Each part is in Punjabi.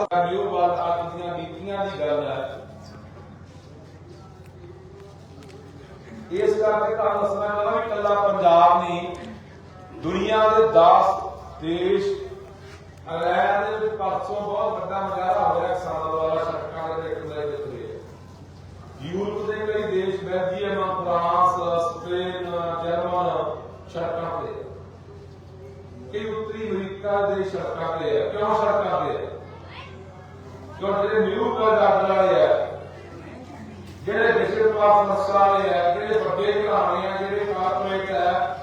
ਨਿਊ ਬਾਤ ਅੱਜ ਦੀਆਂ ਨੀਤੀਆਂ ਦੀ ਗੱਲ ਹੈ। ਇਸ ਕਰਕੇ ਤੁਹਾਨੂੰ ਦੱਸਣਾ ਚਾਹੁੰਦਾ ਵੀ ਇਕੱਲਾ ਪੰਜਾਬ ਨਹੀਂ, ਦੁਨੀਆ ਦੇ 10 ਦੇਸ਼, ਇੰਗਲੈਂਡ ਦੇ ਪਰਸੋਂ ਬਹੁਤ ਵੱਡਾ ਮੁਜ਼ਾਹਰਾ ਹੋਇਆ ਕਿਸਾਨਾਂ ਦੁਆਰਾ ਸੜਕਾਂ ਦੇ ਇੱਕ ਦੇ ਉੱਤੇ ਯੂਰਪ ਦੇ ਕਈ ਦੇਸ਼ ਬੈਲਜੀਅਮ, ਫਰਾਂਸ, ਸਪੇਨ, ਜਰਮਨ ਸੜਕਾਂ ਤੇ। ਕਿ ਉੱਤਰੀ ਅਮਰੀਕਾ ਦੇ ਸੜਕਾਂ ਤੇ ਹੈ। ਕਿਉਂ ਸੜਕਾਂ ਤੇ ਹੈ ਜਿਹੜੇ ਨਿਊ ਬਾਜ਼ਾਰ ਵਾਲੇ ਆ, ਜਿਹੜੇ ਵਿਸ਼ਵ ਪਾਸ ਨਸਲ ਵਾਲੇ ਆ, ਜਿਹੜੇ ਵੱਡੇ ਘਰਾਣੇ ਆ, ਜਿਹੜੇ ਕਾਰਪੋਰੇਟ ਆ,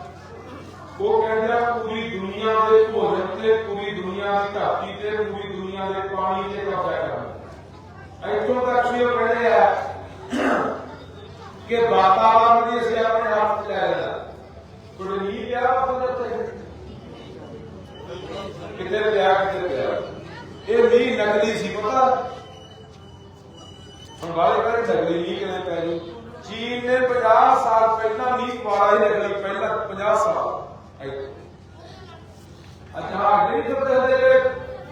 ਉਹ ਕਹਿੰਦੇ ਆ, ਪੂਰੀ ਦੁਨੀਆ ਦੇ ਭੋਜਨ ਤੇ, ਪੂਰੀ ਦੁਨੀਆ ਦੀ ਧਰਤੀ ਤੇ, ਪੂਰੀ ਦੁਨੀਆ ਦੇ ਪਾਣੀ ਤੇ ਕਬਜ਼ਾ ਕਰਨਾ। ਇੱਥੋਂ ਤੱਕ ਵੀ ਉਹ ਕਹਿੰਦੇ ਆ ਕਿ ਵਾਤਾਵਰਣ ਵੀ ਅਸੀਂ ਆਪਣੇ ਹੱਥ 'ਚ ਲੈ ਲੈਣਾ ਕੋਈ ਨਹੀਂ ਲਿਆ ਆਪਣੇ ਕਿਤੇ ਲਿਆ ਕਿਤੇ? ਇਹ ਵੀ ਨਕਲੀ ਸੀ ਪਤਾ। ਹੁਣ ਵਾਲੇ ਕਹਿੰਦੇ ਨਕਲੀ ਨਹੀਂ ਕਿਵੇਂ ਪੈ ਜੂ? ਚੀਨ ਨੇ 50 ਸਾਲ ਪਹਿਲਾਂ ਨਹੀਂ ਪਾਇਆ ਹੀ ਨਕਲੀ, ਪਹਿਲਾਂ 50 ਸਾਲ। ਇੱਥੇ। ਅੱਛਾ ਨਹੀਂ ਤਾਂ ਬਦਲੇ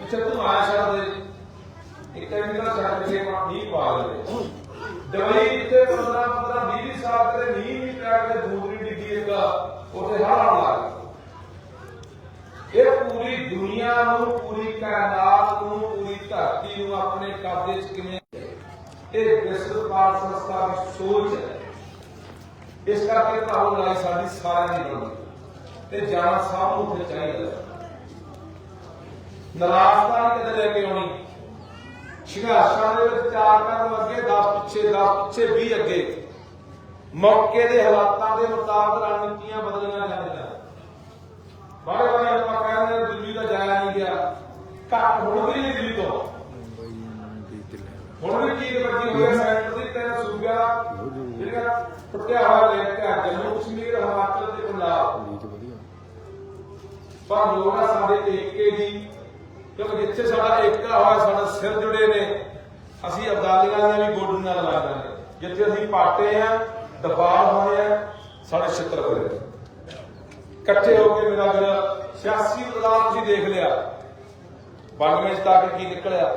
ਪਿੱਛੇ ਤੂੰ ਆਇਆ ਛੱਡ ਇੱਕ ਟਾਈਮ ਛੱਡ ਕੇ ਨਹੀਂ ਪਾ ਲਵੇ ਦਵਾਈ ਜਿੱਥੇ 15 15 20 ਸਾਲ ਤੇ ਨਹੀਂ ਵੀ ਪਿਆ ਕੇ ਦੂਸਰੀ ਡਿੱਗੀ ਇਹਦਾ ਉੱਥੇ ਹੜ ਆਉਣ ਲੱਗ ਪੂਰੀ ਦੁਨੀਆ ਨੂੰ, ਪੂਰੀ ਕਾਇਨਾਤ ਨੂੰ, ਪੂਰੀ ਧਰਤੀ ਨੂੰ ਆਪਣੇ ਕਬਜ਼ੇ 'ਚ ਕਿਵੇਂ ਇਹ ਵਿਸ਼ਵ ਸੰਸਥਾ ਦੀ ਸੋਚ ਹੈ। ਇਸ ਕਰਕੇ ਭਾਵ ਲੜਾਈ ਸਾਡੀ ਸਾਰਿਆਂ ਦੀ ਬਣਦੀ ਤੇ ਜਾਣਾ ਸਭ ਨੂੰ ਫਿਰ ਚਾਹੀਦਾ ਨਰਾਜ਼ਤਾ ਨਹੀਂ ਕਦੇ ਲੈ ਕੇ ਆਉਣੀ। ਸੰਘਰਸ਼ਾਂ ਦੇ ਵਿੱਚ ਚਾਰ ਕਦਮ ਅੱਗੇ 10 ਪਿੱਛੇ 10 ਪਿੱਛੇ 20 ਅੱਗੇ। ਮੌਕੇ ਦੇ ਹਾਲਾਤਾਂ ਦੇ ਮੁਤਾਬਕ ਰਣਨੀਤੀਆਂ ਬਦਲੀਆਂ ਜਾਂਦੀਆਂ ਬਾਰੇ ਬਾਰੇ ਆਪਾਂ ਕਹਿੰਦੇ ਹਾਂ ਦਿੱਲੀ ਦਾ ਜਾਇਆ ਨਹੀਂ ਗਿਆ। ਘੱਟ ਹੁਣ ਵੀ ਨਹੀਂ ਦਿੱਲੀ ਤੋਂ। ਹੁਣ ਵੀ ਕੀ ਵੱਡੀ ਹੋਇਆ ਸੈਂਟਰ ਦੀ ਤਿੰਨ ਸੂਬਿਆਂ ਜਿਹੜਾ ਟੁੱਟਿਆ ਹੋਇਆ ਲੈ ਕੇ ਜੰਮੂ ਕਸ਼ਮੀਰ, ਹਿਮਾਚਲ ਤੇ ਪੰਜਾਬ। ਪਰ ਲੋਕ ਸਾਡੇ ਏਕੇ ਦੀ ਕਿਉਂਕਿ ਜਿੱਥੇ ਸਾਡਾ ਏਕਾ ਹੋਇਆ, ਸਾਡਾ ਸਿਰ ਜੁੜੇ ਨੇ, ਅਸੀਂ ਅਬਦਾਲੀਆਂ ਦੀਆਂ ਵੀ ਗੋਡੂ ਨਾਲ ਲਾ ਦਾਂਗੇ ਜਿੱਥੇ ਅਸੀਂ ਪਾਟੇ ਆ, ਦਬਾਅ ਹੋਏ ਆ, ਸਾਡੇ ਛਿੱਤਰ ਹੋਏ ਇਕੱਠੇ ਹੋ ਕੇ ਮੇਰਾ ਵੀਰ ਸਿਆਸੀ ਬਦਲਾਅ ਤੁਸੀਂ ਦੇਖ ਲਿਆ 92 ਚ ਤੱਕ ਕੀ ਨਿਕਲਿਆ?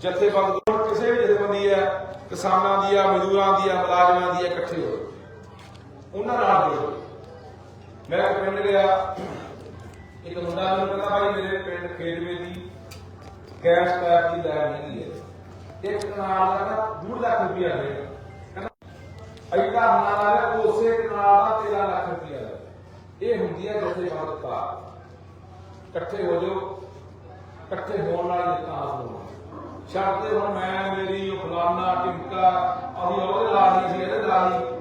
ਜਥੇਬੰਦ ਕਿਸੇ ਵੀ ਜਥੇਬੰਦੀ ਹੈ, ਕਿਸਾਨਾਂ ਦੀ ਆ, ਮਜ਼ਦੂਰਾਂ ਦੀ ਆ, ਮੁਲਾਜ਼ਮਾਂ ਦੀ ਆ, ਇਕੱਠੇ ਹੋ ਉਹਨਾਂ ਨਾਲ ਜੁੜੋ। ਮੈਂ ਇੱਕ ਪਿੰਡ ਗਿਆ ਇੱਕ ਮੁੰਡਾ ਮੈਨੂੰ ਕਹਿੰਦਾ, ਭਾਈ ਮੇਰੇ ਪਿੰਡ ਖੇਡਵੇ ਦੀ ਗੈਸ ਪੈਪ ਦੀ ਲਾਈਨ ਨਹੀਂ ਹੈ। ਇੱਕ ਕਨਾਲ ਦਾ ਨਾ 2 ਲੱਖ ਰੁਪਇਆ ਹੈ ਕਹਿੰਦਾ ਅਈ ਨਾਲ ਆ ਉਸੇ ਕਨਾਲ ਦਾ 13 ਲੱਖ ਰੁਪਇਆ ਇਹ ਹੁੰਦੀ ਹੈ ਜਥੇਬੰਦ ਦਾ ਇਕੱਠੇ ਹੋ ਜਾਓ, ਇਕੱਠੇ ਹੋਣ ਨਾਲ ਹੀ ਵਿਕਾਸ ਹੋਣਾ ਛੱਡਦੇ ਹੁਣ ਮੈਂ, ਮੇਰੀ, ਉਹ ਫਲਾਨਾ ਟਿਮਕਾ ਅਸੀਂ ਉਹਦੇ ਨਾਲ ਸੀ, ਇਹਦੇ ਨਾਲ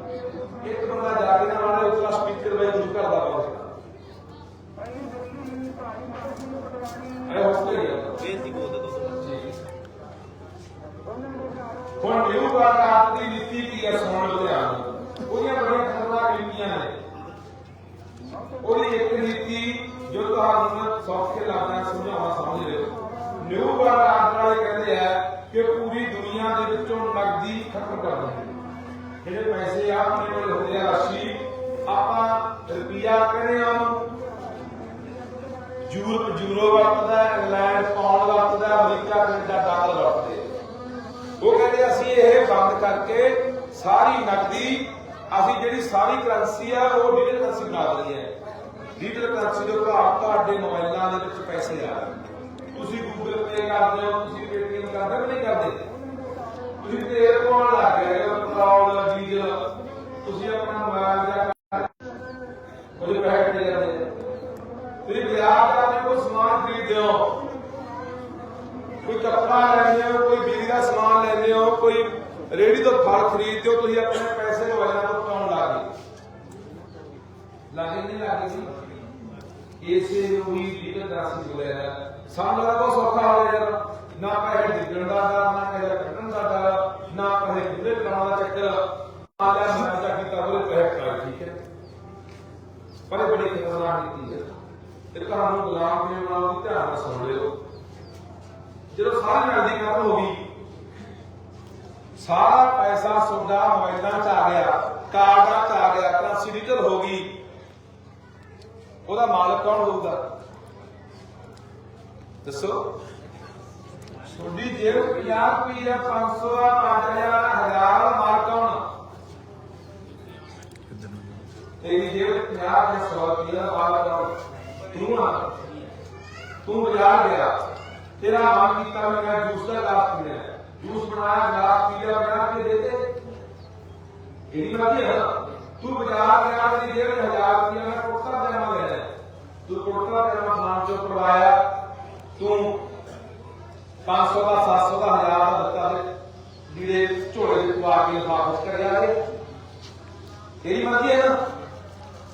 ਯੂਰੋ ਵਰਤਦਾ ਇੰਗਲੈਂਡ ਪਾਉਂਡ ਵਰਤਦਾ ਅਮਰੀਕਾ, ਕੈਨੇਡਾ ਡਾਲਰ ਵਰਤਦੇ ਉਹ ਕਹਿੰਦੇ ਅਸੀਂ ਇਹ ਬੰਦ ਕਰਕੇ ਸਾਰੀ ਨਕਦੀ, ਅਸੀਂ ਜਿਹੜੀ ਸਾਰੀ ਕਰੰਸੀ ਆ, ਉਹ ਡਿਜੀਟਲ ਕਰੰਸੀ ਬਣਾ ਦੇਣੀ ਹੈ। ਡਿਜੀਟਲ ਕਰੰਸੀ ਦੇ ਭਾਵ ਤੁਹਾਡੇ ਮੋਬਾਈਲਾਂ ਦੇ ਵਿੱਚ ਪੈਸੇ ਆ ਤੁਸੀਂ ਗੂਗਲ ਪੇ ਕਰਦੇ ਹੋ, ਤੁਸੀਂ ਪੇਟੀਐਮ ਕਰਦੇ ਹੋ ਨਹੀਂ ਕਰਦੇ? ਤੁਸੀਂ ਤੇਲ ਪਾਉਣ ਲੱਗ ਗਏ ਪੈਟਰੋਲ ਡੀਜ਼ਲ ਤੁਸੀਂ ਆਪਣਾ ਮੋਬਾਈਲ ਦਾ ਉਹਦੇ ਪੈਸੇ ਕਿੱਥੇ ਜਾਂਦੇ ਤੁਸੀਂ ਬਾਜ਼ਾਰ ਜਾ ਕੋਈ ਸਮਾਨ ਖਰੀਦਦੇ ਹੋ ਕੋਈ ਕੱਪੜਾ ਲੈਂਦੇ ਹੋ, ਕੋਈ ਬਿਜਲੀ ਦਾ ਸਮਾਨ ਲੈਂਦੇ ਹੋ, ਕੋਈ ਰੇੜੀ ਤੋਂ ਫਲ ਖਰੀਦਦੇ ਹੋ, ਤੁਸੀਂ ਆਪਣੇ ਪੈਸੇ ਮੋਬਾਈਲਾਂ ਤੋਂ ਪਾਉਣ ਲੱਗ ਲੱਗੇ ਨਹੀਂ ਲੱਗੇ ਜੀ? ਇਸੇ ਨੂੰ ਵੀ ਡਿਜੀਟਲ ਕਰੰਸੀ ਬੋਲਿਆ ਸਾਨੂੰ ਲੱਗਦਾ ਬਹੁਤ ਸੌਖਾ ਹੋ ਗਿਆ ਨਾ ਪੈਸੇ ਡਿੱਗਣ ਦਾ ਡਰ, ਨਾ ਪੈਸੇ ਕੱਢਣ ਦਾ ਡਰ, ਨਾ ਪੈਸੇ ਖੁੱਲੇ ਕਰਾਉਣ ਦਾ ਚੱਕਰ। ਆ ਮੈਂ ਤਾਂ ਕੀਤਾ, ਉਹਦੇ ਪੈਸੇ ਖਾ ਠੀਕ ਹੈ। ਪਰ ਬੜੀ ਖਤਰਨਾਕ ਨੀਤੀ ਹੈ। ਇਹ ਤੁਹਾਨੂੰ ਗੁਲਾਮ ਕਿਵੇਂ ਬਣਾਉਣ ਦੀ ਧਿਆਨ ਨਾਲ ਸੁਣ ਲਿਓ। ਜਦੋਂ ਸਾਰੀ ਨਗਦੀ ਖਤਮ ਹੋ ਗਈ ਸਾਰਾ ਪੈਸਾ ਸੌਦਾ ਮੋਬਾਈਲਾਂ 'ਚ ਆ ਗਿਆ ਕਾਰਡਾਂ 'ਚ ਆ ਗਿਆ ਕਰੰਸੀ ਡਿਜੀਟਲ ਹੋ ਗਈ। ਉਹਦਾ ਮਾਲਕ ਕੌਣ ਹੋਊਗਾ? ਦੱਸੋ। ਤੁਹਾਡੀ ਜੇਬ 50 ਰੁਪਏ 500 ਆ 5000 1000 ਮਾਰ ਕੌਣ ਤੇਰੀ ਜੇਬ 50 ਤੇ 100 ਰੁਪਏ ਮਾਰ ਕੌਣ ਤੂੰ ਆ। ਤੂੰ ਬਾਜ਼ਾਰ ਗਿਆ। ਤੇਰਾ ਮਨ ਕੀਤਾ ਮੈਂ ਜੂਸ ਦਾ ਗਲਾਸ ਪੀਣਾ ਜੂਸ ਬਣਾਇਆ, ਗਲਾਸ ਪੀ ਬਣਾ ਕੇ ਦੇ ਦੇ। ਇਹਦੀ ਮਰਜ਼ੀ ਹੈ ਨਾ। ਤੂੰ ਬਾਜ਼ਾਰ ਗਿਆ, ਤੇਰੀ 1000 ਰੁਪਏ ਮੈਂ ਕੁੜਤਾ ਪਜਾਮਾ ਲੈਣਾ ਹੈ। ਤੂੰ ਕੁੜਤਾ ਪਜਾਮਾ ਖਾਣ ਚੋਂ ਕਰਵਾਇਆ ਤੂੰ 500 ਦਾ 700 ਦਾ 1000 ਦਾ ਦਿੱਤਾ ਤੇ ਜਿਹੜੇ ਝੋਲੇ ਦੇ ਪਵਾ ਕੇ ਵਾਪਸ ਕਰਿਆ ਇਹ ਤੇਰੀ ਮਰਜ਼ੀ ਹੈ ਨਾ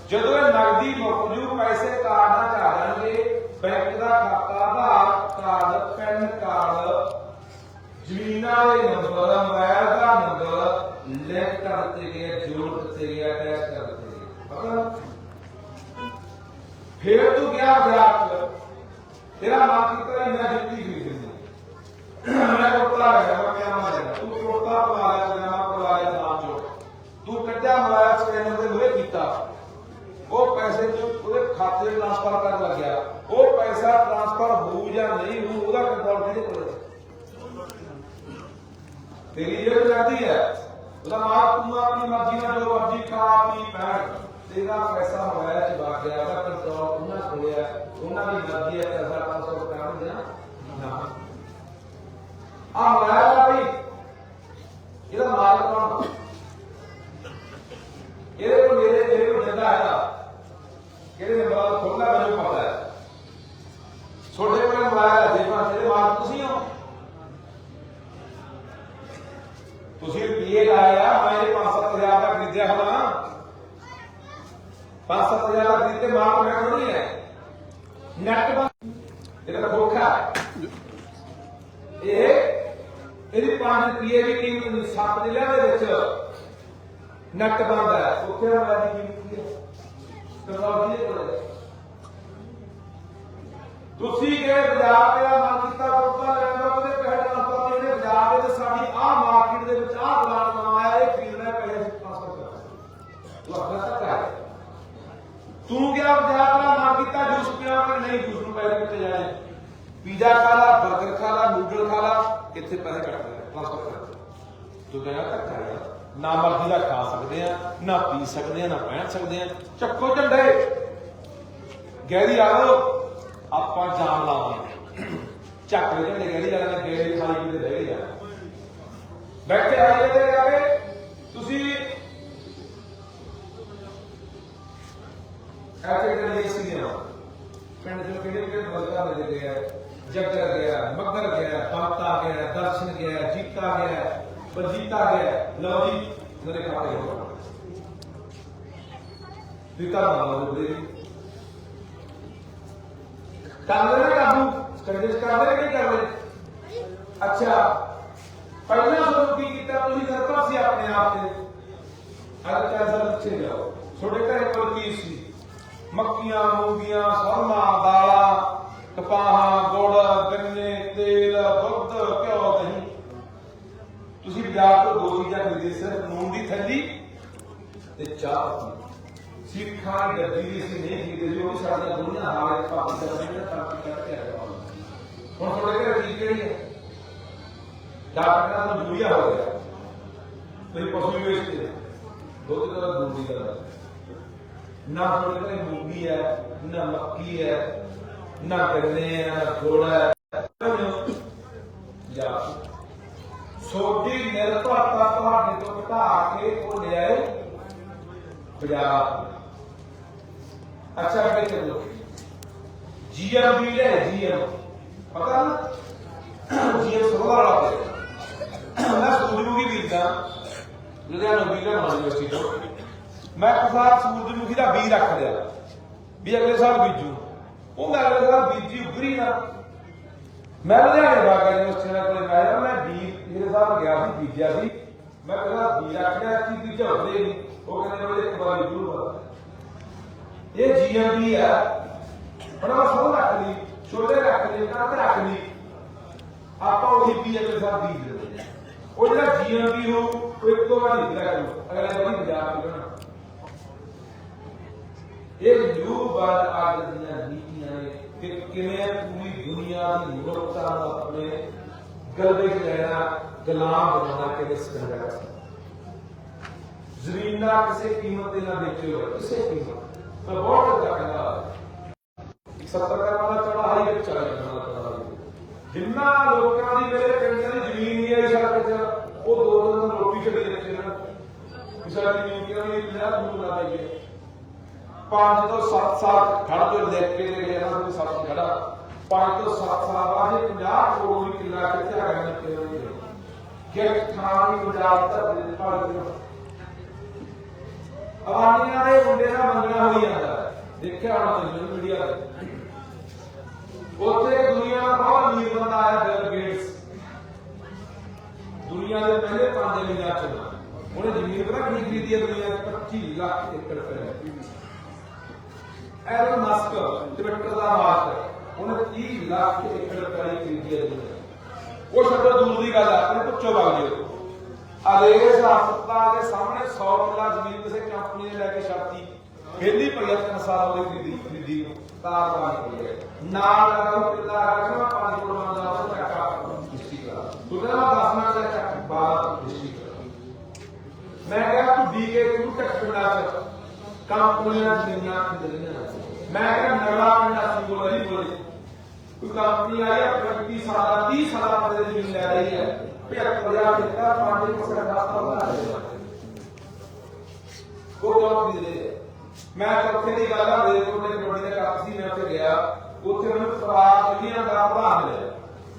ਜਦੋਂ ਇਹ ਨਗਦੀ ਮੁੱਕ ਜੂ ਪੈਸੇ ਕਾਰਡ ਨਾਲ ਜਾ ਜਾਣਗੇ ਬੈਂਕ ਦਾ ਖਾਤਾ ਆਧਾਰ ਕਾਰਡ ਪੈਨ ਕਾਰਡ ਜ਼ਮੀਨਾਂ ਦੇ ਨੰਬਰ ਮੋਬਾਈਲ ਦਾ ਨੰਬਰ ਲਿੰਕ ਕਰ ਦਿੱਤੇ ਗਏ ਜੋੜ ਦਿੱਤੇ ਗਏ ਅਟੈਚ ਕਰ ਦਿੱਤੇ ਗਏ ਪਤਾ? ਫਿਰ ਤੂੰ ਗਿਆ ਬਾਜ਼ਾਰ ਚ ਤੇਰਾ ਮਨ ਕੀਤਾ ਇੰਨਾ ਜੁੱਤੀ ਖਰੀਦਣੀ ਮੈਂ ਕੁੜਤਾ ਲਗਾ ਮੈਂ ਕਿਹਾ ਮੈਂ ਲੈਣਾ। ਤੂੰ ਕੁੜਤਾ ਪਵਾ ਲਿਆ ਪਜਾਮਾ ਪਵਾ ਲਿਆ ਨਾਮ ਚੋ ਤੂੰ ਕੱਢਿਆ ਮੋਬਾਈਲ ਸਕੈਨਰ ਦੇ ਮੂਹਰੇ ਉਹਦੇ ਖਾਤੇ ਟ੍ਰਾਂਸਫਰ ਕਰਨ ਲੱਗਿਆ। ਉਹ ਪੈਸਾ ਟ੍ਰਾਂਸਫਰ ਹੋਊ ਜਾਂ ਨਹੀਂ ਹੋਊ ਉਹਦਾ ਕੰਟਰੋਲ ਕਿਹਦੇ ਕੋਲ ਹੈ? ਤੇਰੀ ਜੇਬ ਜਾਂਦੀ ਹੈ। ਉਹਦਾ ਤੂੰ ਆਪਣੀ ਮਰਜ਼ੀ ਨਾਲ, ਜੋ ਮਰਜ਼ੀ ਖਾ ਪੀ ਬੈਠ ਤੇਰਾ ਪੈਸਾ ਹੋਇਆ ਚ ਵਗ ਗਿਆ ਕੰਟਰੋਲ ਉਹਨਾਂ ਕੋਲ ਹੈ ਉਹਨਾਂ ਦੀ ਮਰਜ਼ੀ ਹੈ, ਪੈਸਾ ਟ੍ਰਾਂਸਫਰ ਕਰਨ ਦੇਣਾ। ਨਾ। ਆ ਹੋਇਆ ਭਾਈ। ਇਹਦਾ ਮਾਲਕ ਕੌਣ ਇਹਦੇ ਕੋਲ ਮੇਰੇ ਮੇਰੇ ਕੋਲ ਜਗ੍ਹਾ ਹੈ ਕਿਹੜੇ ਨੇ ਬਾਅਦ ਖੋਲਣਾ ਮੈਨੂੰ ਪਤਾ ਹੈ। ਛੋਟੇ ਕੋਲ ਮੋਬਾਈਲ ਹੈ ਜਿਹਨਾਂ ਤੇਰੇ ਮਾਲਕ ਤੁਸੀਂ ਹੋ। ਤੁਸੀਂ ਰੁਪਏ ਲਾਇਆ ਮੈਂ 5-7000 ਦਾ ਖਰੀਦਿਆ ਹੋਣਾ। 5-7000 ਦਾ ਖਰੀਦ ਕੇ ਮਾਲਕ ਮੈਂ ਥੋੜੀ ਹੈ ਨੈਟ ਇਹਦਾ ਖੋਖਾ ਇਹ ਇਹਦੀ 5 ਰੁਪਏ ਦੀ ਕੀਮਤ 7 ਜ਼ਿਲ੍ਹਿਆਂ ਦੇ ਵਿੱਚ। ਨੱਟ ਬੰਦ ਹੈ। ਉੱਥੇ ਮੈਂ ਦੀ ਕੀ ਹੈ? ਟੈਕਨੋਲੋਜੀ ਦੇ ਕੋਲ। ਤੁਸੀਂ ਗਏ ਬਾਜ਼ਾਰ ਤੇ ਆ ਮਨ ਕੀਤਾ ਕੁੜਤਾ ਲੈਣ ਦਾ ਉਹਦੇ ਪੈਸੇ ਟ੍ਰਾਂਸਫਰ ਇਹਨੇ ਸਾਡੀ ਆਹ ਮਾਰਕੀਟ ਦੇ ਵਿੱਚ ਆਹ ਬ੍ਰਾਂਡ ਨਵਾਂ ਆਇਆ, ਇਹ ਖਰੀਦਣਾ ਪੈਸੇ ਟ੍ਰਾਂਸਫਰ ਕਰਨਾ ਤੂੰ ਆਪਣਾ ਧੱਕਾ ਹੈ ਤੂੰ ਗਿਆ ਬਾਜ਼ਾਰ ਦਾ ਕੀਤਾ, ਜੂਸ ਪੀਣਾ ਕਿ ਨਹੀਂ, ਜੂਸ ਨੂੰ ਪੈਸੇ ਕਿੱਥੇ ਜਾਣੇ? ਪੀਜ਼ਾ ਖਾ ਲਾ 버ਗਰ ਖਾ ਲਾ, ਨੂਡਲ ਖਾ ਲਾ, ਕਿੱਥੇ ਪੈਸੇ ਕੱਟ ਟ੍ਰਾਂਸਫਰ ਕਰ ਤੂੰ ਕਹਿੰਦਾ ਧੱਕਾ ਹੈ ਨਾ ਮਰਜ਼ੀ ਦਾ ਖਾ ਸਕਦੇ ਆ, ਨਾ ਪੀ ਸਕਦੇ ਆ, ਨਾ ਪਹਿਨ ਸਕਦੇ ਆ। ਚੱਕੋ ਝੰਡੇ। ਗਹਿਰੀ ਆ ਆਪਾਂ ਜਾਮ ਲਾਵਾਂਗੇ। ਚੱਕ ਲੈ ਝੰਡੇ, ਗਹਿਰੀ ਵਾਲਿਆਂ ਨੇ ਗੈਰੀ ਬੈਠੇ ਆ ਜਿਹੜੇ ਆ ਕੇ। ਤੁਸੀਂ ਐਸੇ ਕਰੀਏ ਸੀ ਨਾ ਪਿੰਡ ਦੇ ਕਿਹੜੇ ਕਿਹੜੇ ਬਲਕਾ ਦੇ ਗਏ ਆ। ਜੱਗਰ ਗਿਆ ਮੱਗਰ ਗਿਆ ਪੰਤਾ ਗਿਆ, ਦਰਸ਼ਨ ਗਿਆ, ਜੀਤਾ ਗਿਆ ਬਜੀਤਾ ਗਿਆ। ਲਓ ਜੀ, ਮੇਰੇ ਖਾਤੇ ਹੋ ਦਿੱਤਾ ਮਾਲੋ ਦੇ ਕਰ ਲੈਣਾ ਕਾਬੂ। ਕਰਦੇਸ਼ ਕਰ ਲੈ ਨਹੀਂ ਕਰ ਲੈ ਅੱਛਾ। ਪਹਿਲਾਂ ਤੁਹਾਨੂੰ ਕੀ ਕੀਤਾ? ਤੁਸੀਂ ਨਿਰਭਰ ਸੀ ਆਪਣੇ ਆਪ ਤੇ ਅੱਜ ਕੈਸਾ ਪਿੱਛੇ ਜਾਓ। ਤੁਹਾਡੇ ਘਰੇ ਕੋਲ ਕੀ ਸੀ? ਮੱਕੀਆਂ, ਮੂੰਗੀਆਂ ਸਰਮਾ ਦਾਲਾਂ, ਕਪਾਹਾਂ, ਗੁੜ, ਗੰਨੇ, ਤੇਲ, ਦੁੱਧ, ਘਿਓ ਦਹੀਂ ਤੁਸੀਂ ਬਾਜ਼ਾਰ ਤੋਂ ਦੋ ਚੀਜ਼ਾਂ ਖਰੀਦੀ ਸਿਰਫ ਨੂਨ ਦੀ ਥੈਲੀ ਤੇ ਚਾਹ। ਸਿੱਖਾਂ ਗੱਦੀ ਦੀ ਸੀ, ਨਹੀਂ ਖਰੀਦੇ ਸੀ ਵੀ ਸਾਡੀਆਂ ਦੁਨੀਆਂ ਹਾਲੇ ਪਾਪੀ ਦਾ ਨਹੀਂ ਪਾਪੀ ਕਰਕੇ ਆਇਆ। ਹੁਣ ਤੁਹਾਡੇ ਘਰੇ ਕੀ ਕਿਹੜੀ ਹੈ ਡਾਕਟਰ ਦਾ ਜੂਰੀਆ ਹੋ ਗਿਆ ਤੁਸੀਂ ਪਸ਼ੂ ਵੀ ਵੇਚਦੇ ਹੋ। ਦੁੱਧ ਦਾ ਦੁੱਧ ਦੀ ਗੱਲ ਨਾ ਤੁਹਾਡੇ ਘਰੇ ਮੂੰਗੀ ਹੈ ਨਾ ਮੱਕੀ ਹੈ ਨਾ ਗੰਨੇ ਹੈ ਨਾ ਗੁੜ ਹੈ ਜਾ ਸੋਡੀ ਨਿਰਭਰਤਾ ਤੁਹਾਡੇ ਤੋਂ ਘਟਾ ਕੇ ਉਹ ਲਿਆਏ ਪੰਜਾਬ ਅੱਛਾ ਬਈ ਚਲੋ। ਜੀਐਮ ਲੈ ਜੀਐਮ। ਪਤਾ ਨਾ? ਜੀਐਮ ਸਰਵਾ ਵਾਲਾ ਮੈਂ ਸੂਰਜਮੁਖੀ ਬੀਜਦਾ ਲੁਧਿਆਣਾ ਬੀਜਦਾ ਯੂਨੀਵਰਸਿਟੀ ਤੋਂ। ਮੈਂ ਕੁਸਾਰ ਸੂਰਜਮੁਖੀ ਦਾ ਬੀਜ ਰੱਖ ਲਿਆ, ਵੀ ਅਗਲੇ ਸਾਲ ਬੀਜੂ। ਉਹ ਮੈਂ ਅਗਲੇ ਸਾਲ ਬੀਜੀ, ਉਗਰੀ ਨਾ। ਮੈਂ ਲੁਧਿਆਣੇ ਬਾਗਾ ਯੂਨੀਵਰਸਿਟੀ ਨਾਲ ਕੋਲੇ ਮੈਂ ਮੈਂ ਬੀਜ ਮੇਰੇ ਸਾਹਬ ਗਿਆ ਸੀ, ਬੀਜਿਆ ਸੀ। ਮੈਂ ਕਹਿੰਦਾ ਬੀਜ ਰੱਖ ਲਿਆ ਸੀ ਬੀਜ ਹੁੰਦੇ ਨਹੀਂ ਉਹ ਕਹਿੰਦੇ ਮੇਰੇ ਇੱਕ ਵਾਰ ਜ਼ਰੂਰ ਇਹ ਜੀਐਮਬੀ ਹੈ ਬੜਾ ਮੈਂ ਰੱਖ ਲਈ, ਛੋਲੇ ਰੱਖ ਲਈ ਕੰਨ ਰੱਖ ਲਈ। ਆਪਾਂ ਉਹੀ ਪੀ ਅਗਲੇ ਸਾਲ ਬੀਜ ਦਿੰਦੇ। ਉਹ ਜਿਹੜਾ ਜੀਐਮਬੀ ਹੋ ਉਹ ਇੱਕ ਦੋ ਵਾਰ ਨਹੀਂ ਦਿਆ ਕਰੋ। ਅਗਲੇ ਵਾਰੀ ਬਾਜ਼ਾਰ ਚ ਬਣਾ ਇਹ ਨਿਊ ਬਾਦ ਆਗ ਦੀਆਂ ਨੀਤੀਆਂ ਨੇ ਕਿ ਕਿਵੇਂ ਪੂਰੀ ਦੁਨੀਆ ਦੀ ਮਨੁੱਖਤਾ ਨੂੰ ਆਪਣੇ ਗਲਬੇ ਚ ਲੈਣਾ ਗੁਲਾਮ ਬਣਾਉਣਾ ਕਿਹਦੇ ਸਕੰਜਾ ਕਰ ਜ਼ਮੀਨ ਦਾ ਕਿਸੇ ਕੀਮਤ ਦੇ ਨਾਲ ਵੇਚਿਓ ਕਿਸੇ ਕੀਮਤ। ਮੈਂ ਬਹੁਤ ਅੱਛਾ ਕਹਿੰਦਾ ਸੱਤਰ ਕਰਨਾ ਵਾਲਾ ਚੜਾ ਹਾਈ ਵਿੱਚ ਚਲਾ ਜਾਣਾ ਵਾਲਾ ਚੜਾ ਹਾਈ। ਜਿੰਨਾ ਲੋਕਾਂ ਦੀ ਮੇਰੇ ਪਿੰਡ ਦੀ ਜ਼ਮੀਨ ਨਹੀਂ ਆਈ ਸੜਕ 'ਚ ਉਹ ਦੋ ਦੋ ਦਿਨ ਰੋਟੀ ਛੱਡੀ ਜਾਂਦੇ ਨੇ ਕਿਸੇ ਦੀ ਜ਼ਮੀਨ ਕਿਹਨਾਂ ਨੇ ਲਿਆ ਤੁਹਾਨੂੰ ਲਾ ਦਈਏ ਪੰਜ ਤੋਂ 7 ਸਾਲ ਖੜ ਜੋ ਲਿਖ ਕੇ ਦੇ ਗਿਆ ਨਾ ਸੱਤ ਖੜਾ ਪੰਜ ਤੋਂ 7 ਸਾਲ ਬਾਅਦ ਇਹ 50 ਕਰੋੜ ਦੀ ਕਿੱਲਾ ਕਿੱਥੇ ਆ ਗਿਆ ਕਿਹਨਾਂ ਨੇ ਕਿ ਥਾਂ ਵੀ ਪੰਜਾਬ ਦਾ ਦੇ ਪਾਲ ਦੇ ਮੁੰਡੇ ਦਾ ਮੰਗਣਾ ਹੋਈ ਜਾਂਦਾ। ਦੇਖਿਆ ਹੋਣਾ ਤੁਸੀਂ ਮੀਡੀਆ ਤੇ ਉੱਥੇ ਦੁਨੀਆ ਦਾ ਬਹੁਤ ਅਮੀਰ ਬੰਦਾ ਆਇਆ ਬਿਲ ਗੇਟਸ। ਦੁਨੀਆ ਦੇ ਪਹਿਲੇ ਪੰਜ ਅਮੀਰਾਂ ਚੋਂ। ਉਹਨੇ ਜ਼ਮੀਨ ਪਤਾ ਕਿੰਨੀ ਖਰੀਦੀ ਹੈ ਦੁਨੀਆ 'ਚ? 25 ਲੱਖ ਏਕੜ ਰੁਪਏ ਐਲਨ ਮਸਕ ਟਵਿੱਟਰ ਦਾ ਮਾਲਕ। ਉਹਨੇ 30 ਲੱਖ ਏਕੜ ਰੁਪਏ ਖਰੀਦੀ ਹੈ ਦੁਨੀਆ 'ਚ। ਉਹ ਛੱਡੋ ਦੂਰ ਦੀ ਗੱਲ ਆ ਆਪਣੇ ਪੁੱਛੋ ਵਗ ਜਿਓ ਅਰੇਸ ਹਸਪਤਾਲ ਦੇ ਸਾਹਮਣੇ 100 ਕਿੱਲਾ ਜ਼ਮੀਨ ਕਿਸੇ ਕੰਪਨੀ ਨੇ ਲੈ ਕੇ ਛਾਤੀ ਵਿਹਲੀ ਪਈ ਆ ਤਿੰਨ ਸਾਲ ਹੋ ਗਏ ਖਰੀਦੀ ਖਰੀਦੀ। ਨੂੰ ਤਾਰ ਬਾਨ ਪਈ ਹੈ ਨਾਲ ਲਗਾ ਕਿੱਲਾ ਰੱਖਣਾ 5 ਕਰੋੜ ਦਾ ਉਹ ਚੱਕਾ ਡਿਸਟ੍ਰਿਕਟ ਦਾ ਉਹਦਾ 10 ਮਿੰਟ ਦਾ ਚੱਕ ਬਾਹਰ ਡਿਸਟ੍ਰਿਕਟ ਮੈਂ ਕਿਹਾ ਤੂੰ ਡੀਕੇ ਤੂੰ ਟੱਕ ਪਿੰਡਾਂ ਚ ਕੰਪਨੀਆਂ ਜ਼ਮੀਨਾਂ ਖਰੀਦੀਆਂ ਮੈਂ ਕਿਹਾ ਨਗਰਾ ਪਿੰਡਾਂ ਸੀ ਬੋਲ ਰਹੀ ਬੋਲੀ ਕੋਈ ਕੰਪਨੀ ਆਈ ਆ 25 ਸਾਲ 30 ਸਾਲ ਦੇ ਜ਼ਮੀਨ ਲੈ ਰਹੀ ਹੈ 75000 ਦਿੱਤਾ 5% ਦਾ ਵਧਾ ਦੇਣਾ ਕੋਈ ਜਵਾਬ ਨਹੀਂ ਦੇ ਮੈਂ ਚੌਥੇ ਦੀ ਗੱਲ ਆ, ਮੇਰੇ ਕੋਲ ਨੇ ਕਬੱਡੀ ਕੱਪ ਸੀ, ਮੈਂ ਉੱਥੇ ਗਿਆ। ਉੱਥੇ ਮੈਨੂੰ ਪਰਿਵਾਰ ਦੁਨੀਆ ਦਾ ਪ੍ਰਧਾਨ ਮਿਲਿਆ।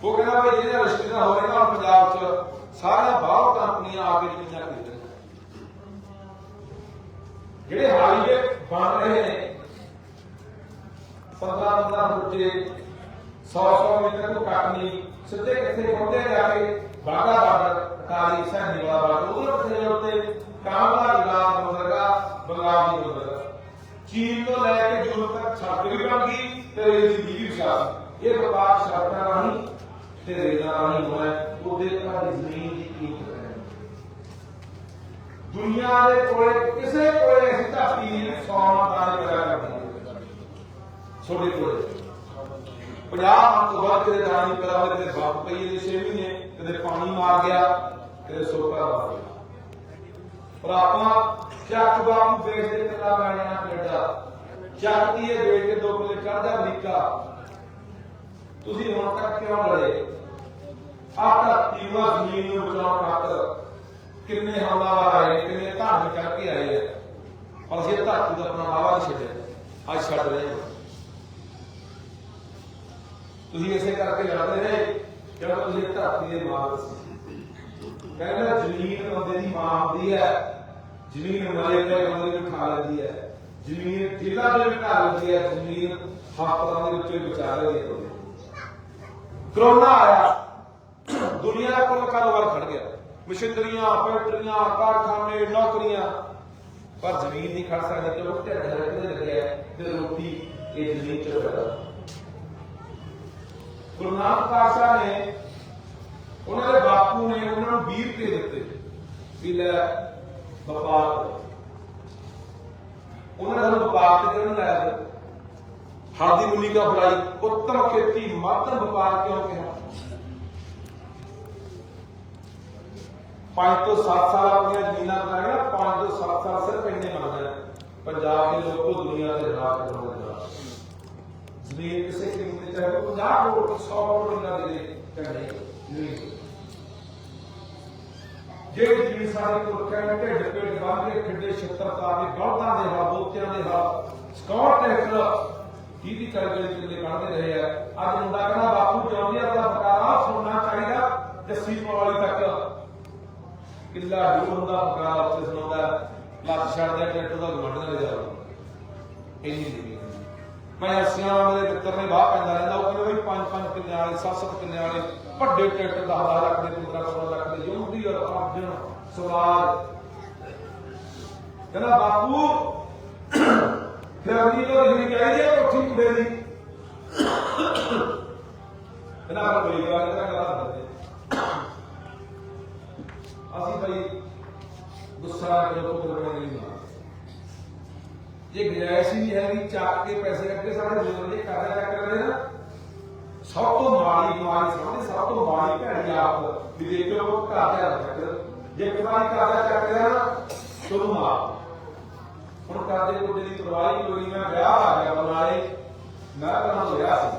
ਉਹ ਕਹਿੰਦਾ ਵੀ ਜਿਹੜਾ ਰਿਸ਼ਤੇਦਾਰ ਹੋਵੇਗਾ ਹੁਣ ਪੰਜਾਬ 'ਚ, ਸਾਰੀਆਂ ਬਾਹਰ ਕੰਪਨੀਆਂ ਆ ਕੇ ਜ਼ਮੀਨਾਂ ਖਰੀਦਣ। ਜਿਹੜੇ ਹਾਈਵੇ ਬਣ ਰਹੇ ਨੇ 15 15 ਫੁੱਟੇ 100 100 ਮੀਟਰ ਤੋਂ ਘੱਟ ਨਹੀਂ, ਸਿੱਧੇ ਕਿੱਥੇ ਪਹੁੰਚੇ ਜਾ ਕੇ? ਬਾਗਾ ਬਾਰਡਰ ਕਾਲੀ ਸੈਨੀ ਵਾਲਾ ਬਾਰਡਰ ਉਹਦੇ ਉੱਤੇ ਕਾਮਲਾ ਗੁਲਾਬ ਬੰਦਰਗਾ ਬੰਗਾਲ ਦੀ ਬੰਦਰਗਾ ਚੀਨ ਤੋਂ ਲੈ ਕੇ ਯੂਰਪ ਤੱਕ ਸੜਕ ਵੀ ਬਣ ਗਈ ਤੇ ਰੇਲ ਦੀ ਵੀ ਵਿਸ਼ਾਲ ਇਹ ਵਪਾਰ ਸੜਕਾਂ ਰਾਹੀਂ ਤੇ ਰੇਲਾਂ ਰਾਹੀਂ ਹੋਇਆ ਉਹਦੇ ਤੁਹਾਡੀ ਜ਼ਮੀਨ ਦੀ ਕੀਮਤ ਹੈ। ਦੁਨੀਆ ਦੇ ਕੋਲੇ ਕਿਸੇ ਕੋਲੇ ਐਸੀ ਧਰਤੀ ਸੋਨਾ ਦਾਨ ਕਰਿਆ ਕਰਦੀ ਛੋਟੇ ਕੋਲੇ 50 ਤੋਂ ਵੱਧ ਕਿਤੇ ਦਾਨ ਨਹੀਂ ਕਰਾ ਬਾਪ ਪਈ ਇਹਦੇ 6 ਮਹੀਨੇ ਕਦੇ ਪਾਣੀ ਮਾਰ ਗਿਆ ਕਦੇ ਸੋਕਾ ਮਾਰ ਗਿਆ। ਪਰ ਆਪਾਂ ਚੱਕ ਬਾਪ ਵੇਚ ਦੇ ਕਿਲਾ ਬਣਿਆ ਕੈਨੇਡਾ ਚੱਕ ਦੀ ਵੇਚ ਕੇ ਦੋ ਕਿਲੇ ਚੜਦਾ ਅਮਰੀਕਾ। ਤੁਸੀਂ ਹੁਣ ਤੱਕ ਕਿਉਂ ਲੜੇ? ਆਹ ਧਰਤੀ ਜ਼ਮੀਨ ਨੂੰ ਬਚਾਉਣ ਖਾਤਰ ਕਿੰਨੇ ਹਮਲਾਵਰ ਆਏ, ਕਿੰਨੇ ਧਾਰਮਿਕ ਕਰਕੇ ਆਏ ਆ। ਪਰ ਅਸੀਂ ਧਰਤੀ ਦਾ ਆਪਣਾ ਲਾਵਾ ਨਹੀਂ ਛੱਡਿਆ। ਅੱਜ ਛੱਡ ਰਹੇ ਹਾਂ। ਤੁਸੀਂ ਇਸੇ ਕਰਕੇ ਲੜਦੇ ਰਹੇ ਕਿਉਂਕਿ ਤੁਸੀਂ ਧਰਤੀ ਦੇ ਮਾਲਕ ਸੀ। ਕਹਿੰਦਾ ਜ਼ਮੀਨ ਬੰਦੇ ਦੀ ਮਾਂ ਹੁੰਦੀ ਹੈ। ਜ਼ਮੀਨ ਮਰੇ ਤੇ ਬੰਦੇ ਨੂੰ ਖਾ ਲੈਂਦੀ ਹੈ। ਜ਼ਮੀਨ ਜਿੱਦਾਂ ਦੇ ਵਿੱਚ ਘਰ ਲੈਂਦੀ ਹੈ, ਜ਼ਮੀਨ ਹਸਪਤਾਲਾਂ ਦੇ ਵਿੱਚੋਂ ਹੀ ਬਚਾ ਹੈ। ਕਰੋਨਾ ਆਇਆ, ਦੁਨੀਆ ਦਾ ਕੋਲ ਕਾਰੋਬਾਰ ਖੜ ਗਿਆ। ਮਸ਼ੀਨਰੀਆਂ, ਫੈਕਟਰੀਆਂ, ਕਾਰਖਾਨੇ, ਨੌਕਰੀਆਂ। ਪਰ ਜ਼ਮੀਨ ਨਹੀਂ ਖੜ ਸਕਦੀ, ਕਿਉਂਕਿ ਢਿੱਡ ਹਲਕੇ ਲੱਗਿਆ ਹੈ ਤੇ ਰੋਟੀ ਇਹ ਜ਼ਮੀਨ ਚੋਂ ਪੈਦਾ ਗੁਰੂ ਨਾਨਕ ਪਾਤਸ਼ਾਹ ਨੇ, ਉਹਨਾਂ ਦੇ ਬਾਪੂ ਨੇ ਉਹਨਾਂ ਨੂੰ 20 ਰੁਪਏ ਦਿੱਤੇ। ਵੀ ਲੈ ਵਪਾਰ ਕਰੋ। ਉਹਨਾਂ ਨੇ ਸਾਨੂੰ ਵਪਾਰ ਤੇ ਕਿਉਂ ਲਾਇਆ ਫਿਰ? ਹਾਦੀ ਮੁਨੀ ਕਾ ਫੜਾਈ ਉੱਤਮ ਖੇਤੀ ਮੱਧਮ ਵਪਾਰ ਕਿਉਂ ਕਿਹਾ ਪੰਜ ਤੋਂ 7 ਸਾਲ ਆਪਣੀਆਂ ਜ਼ਮੀਨਾਂ ਬਣਾਇਆ ਨਾ ਪੰਜ ਤੋਂ 7 ਸਾਲ ਸਿਰਫ ਇੰਨੇ ਮੰਗਦੇ ਪੰਜਾਬ ਦੇ ਲੋਕੋ ਦੁਨੀਆ ਦੇ ਰਾਜ ਬਣਾਉਂਦੇ ਆ ਜ਼ਮੀਨ ਕਿਸੇ ਕੀਮਤ ਤੇ ਚਾਹੇ 50 ਕਰੋੜ 100 ਕਰੋੜ ਨਾ ਦੇ ਦੇ ਚੰਗੇ ਨਹੀਂ ਜਿਹੜੀ ਜ਼ਮੀਨ ਸਾਡੇ ਕੋਲ ਕਹਿੰਦੇ ਢਿੱਡ ਪੇਟ ਬਾਹਰੇ ਖੱਡੇ ਛੱਤਰ ਪਾ ਬਲਦਾਂ ਦੇ ਹੱਥ ਬੋਤਿਆਂ ਦੇ ਹੱਥ ਸਕਾਟ ਟਰੈਕਟਰ ਕੀ ਕਰਕੇ ਕਿੱਲੇ ਕੱਢਦੇ ਰਹੇ ਆ। ਅੱਜ ਮੁੰਡਾ ਕਹਿੰਦਾ, ਬਾਪੂ ਚਾਹੁੰਦੀ ਦਾ ਬਕਾਰਾ ਸੁਣਨਾ ਚਾਹੀਦਾ ਜੱਸੀ ਪਵਾਲੀ ਤੱਕ ਕਿੱਲਾ ਦੂਰ ਹੁੰਦਾ ਬਕਾਰਾ ਉੱਥੇ ਸੁਣਾਉਂਦਾ। ਲੱਤ ਛੱਡਦਾ ਟਰੈਕਟਰ ਦਾ ਗਵੰਡ ਨਾਲ ਜਾ ਇੰਨੀ ਮੈਂ ਅਸਿਆਂ ਦੇ ਮਿੱਤਰ ਨੇ ਬਾਹ ਪੈਂਦਾ ਰਹਿੰਦਾ, ਉਹ ਕਹਿੰਦੇ ਵੀ ਪੰਜ ਪੰਜ ਕਿੱਲੇ ਵਾਲੇ, ਸੱਤ ਸੱਤ ਕਿੱਲੇ ਵਾਲੇ, ਵੱਡੇ ਟਰੈਕਟਰ 10 10 ਲੱਖ ਦੇ 15 16 ਲੱਖ ਦੇ ਜੁੰਦੀ ਔਰ ਅਰਜਨ ਸਵਾਦ ਕਹਿੰਦਾ, ਬਾਪੂ, ਫਿਰ ਅਗਲੀ ਤੋਂ ਲਿਖਣੀ ਚਾਹੀਦੀ ਹੈ ਕੋਠੀ ਮੁੰਡੇ ਦੀ। ਕਹਿੰਦਾ ਆਪਾਂ ਕੋਈ ਗੱਲ ਨਹੀਂ ਕਰਾ ਦਿੰਦੇ ਅਸੀਂ ਭਾਈ ਗੁੱਸਾ ਕਰੋ ਕੋ ਨਹੀਂ ਜੇ ਗੁੰਜਾਇਸ਼ ਹੀ ਨਹੀਂ ਹੈਗੀ ਚੱਕ ਕੇ ਪੈਸੇ ਅੱਗੇ ਸਾਡੇ ਬਜ਼ੁਰਗ ਇਹ ਕਰਦੇ ਚੱਕ ਕਰਦੇ ਨਾ ਸਭ ਤੋਂ ਮਾੜੀ ਬਿਮਾਰੀ ਸਮਝਦੇ, ਸਭ ਤੋਂ ਮਾੜੀ ਭੈੜੀ ਆਪ ਵੀ ਦੇਖਿਓ ਉਹ ਘਰ ਰੱਖ ਜੇ ਇੱਕ ਵਾਰੀ ਘਰ ਚੱਕ ਲਿਆ ਨਾ, ਤੁਹਾਨੂੰ ਮਾਰ ਹੁਣ ਕਰਦੇ ਕੋਈ ਦੀ ਪਰਵਾਹੀ ਕੋਈ ਮੈਂ ਵਿਆਹ ਆ ਗਿਆ ਬਨਾਲੇ ਮੈਂ ਕਹਾਂ ਵਿਆਹ ਸੀ।